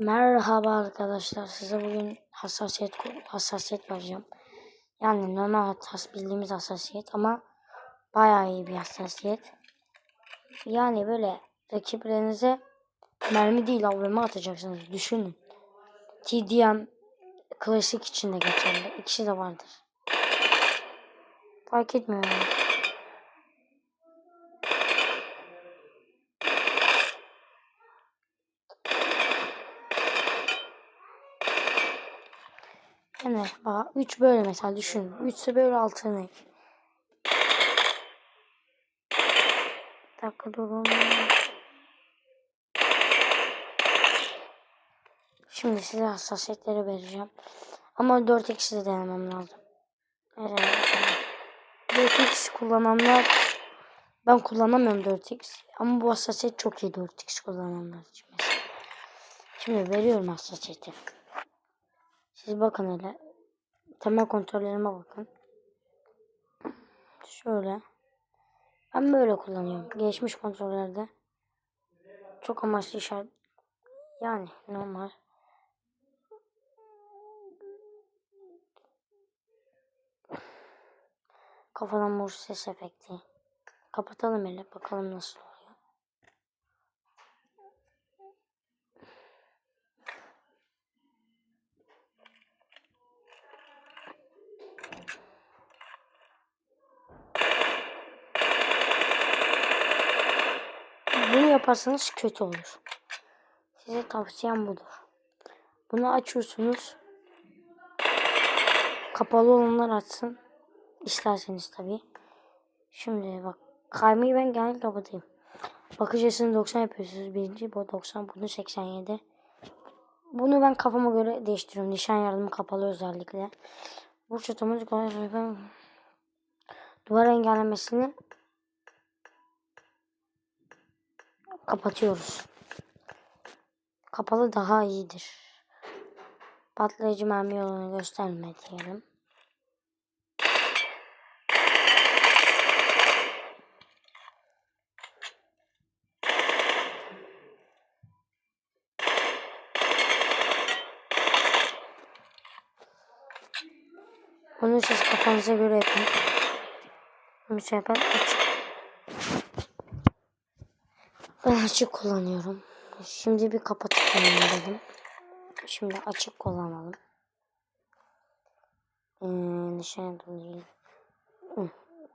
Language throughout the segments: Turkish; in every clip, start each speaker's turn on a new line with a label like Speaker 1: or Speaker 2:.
Speaker 1: Merhaba arkadaşlar. Size bugün hassasiyet hassasiyet vereceğim. Yani normal hassas bildiğimiz hassasiyet ama bayağı iyi bir hassasiyet. Yani böyle rakiplerinize mermi değil AVM atacaksınız. Düşünün. TDM klasik içinde geçerli. İkisi de vardır. Fark etmiyor yani. Yani bak 3 böyle mesela düşün. 3 ise böyle altına ek. Bir dakika durun. Şimdi size hassasiyetleri vereceğim. Ama 4x'i de denemem lazım. Evet. 4x kullananlar ben kullanamıyorum 4x. Ama bu hassasiyet çok iyi 4x kullananlar için mesela. Şimdi veriyorum hassasiyeti. Siz bakın hele. Temel kontrollerime bakın. Şöyle. Ben böyle kullanıyorum. Geçmiş kontrollerde. Çok amaçlı işaret. Yani normal. Kafadan vuruş ses efekti. Kapatalım hele bakalım nasıl oluyor. Bunu yaparsanız kötü olur. Size tavsiyem budur. Bunu açıyorsunuz. Kapalı olanlar açsın. İsterseniz tabii. Şimdi bak kaymayı ben genel kapatayım. Bakış açısını 90 yapıyorsunuz. Birinci bu 90 bunu 87. Bunu ben kafama göre değiştiriyorum. Nişan yardımı kapalı özellikle. Burç otomatik olarak ben duvar engellemesini kapatıyoruz. Kapalı daha iyidir. Patlayıcı mermi yolunu gösterme diyelim. Bunu siz kafanıza göre yapın. Bunu şey yapın. Açık. Ben açık kullanıyorum. Şimdi bir kapatıp dedim. Şimdi açık kullanalım. Ee, nişan değil.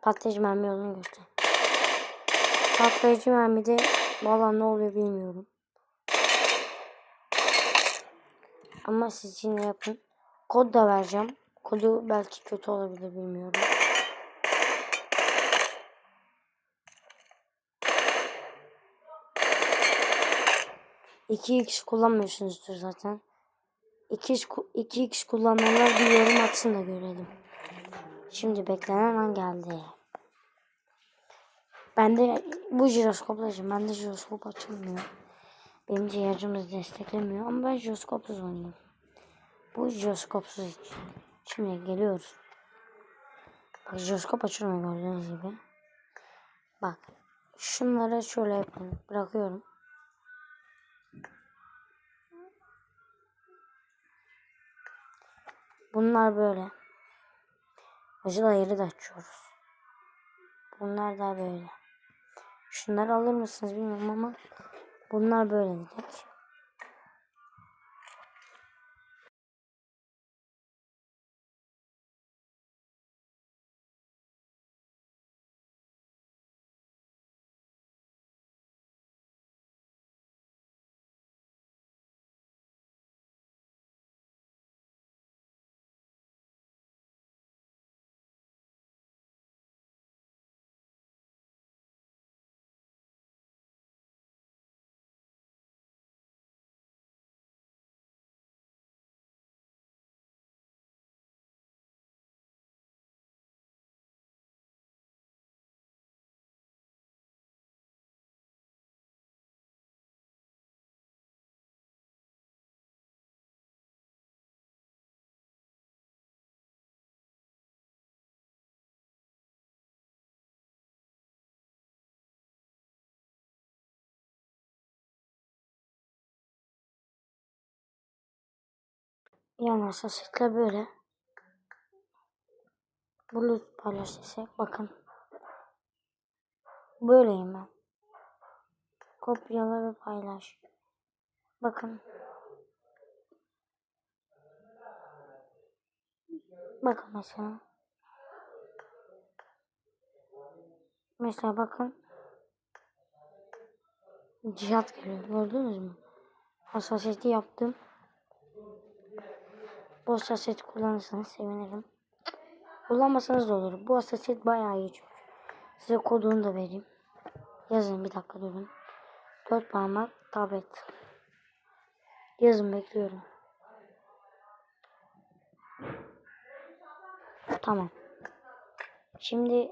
Speaker 1: Patlayıcı mermi yolunu göster. Patlayıcı mermide valla ne oluyor bilmiyorum. Ama siz yine yapın. Kod da vereceğim. Kodu belki kötü olabilir bilmiyorum. İki x kullanmıyorsunuzdur zaten. 2x, 2x kullananlar bir yorum atsın da görelim. Şimdi beklenen an geldi. Ben de bu jiroskopla ben de jiroskop açılmıyor. Benim cihazımız desteklemiyor ama ben jiroskopsuz oynuyorum. Bu jiroskopsuz için. Şimdi geliyoruz. Bak jiroskop açılmıyor gördüğünüz gibi. Bak şunları şöyle yapın. Bırakıyorum. Bunlar böyle. Özel ayarı da açıyoruz. Bunlar da böyle. Şunları alır mısınız bilmiyorum ama bunlar böyle dedik. Yani hassasiyetle böyle. Bulut paylaş desek bakın. Böyleyim ben. Kopyala ve paylaş. Bakın. Bakın mesela. Mesela bakın. Cihat geliyor. Gördünüz mü? Hassasiyeti yaptım. Bu hassasiyeti kullanırsanız sevinirim. Kullanmasanız da olur. Bu hassasiyet bayağı iyi çünkü. Size kodunu da vereyim. Yazın bir dakika durun. Dört parmak tablet. Yazın bekliyorum. Tamam. Şimdi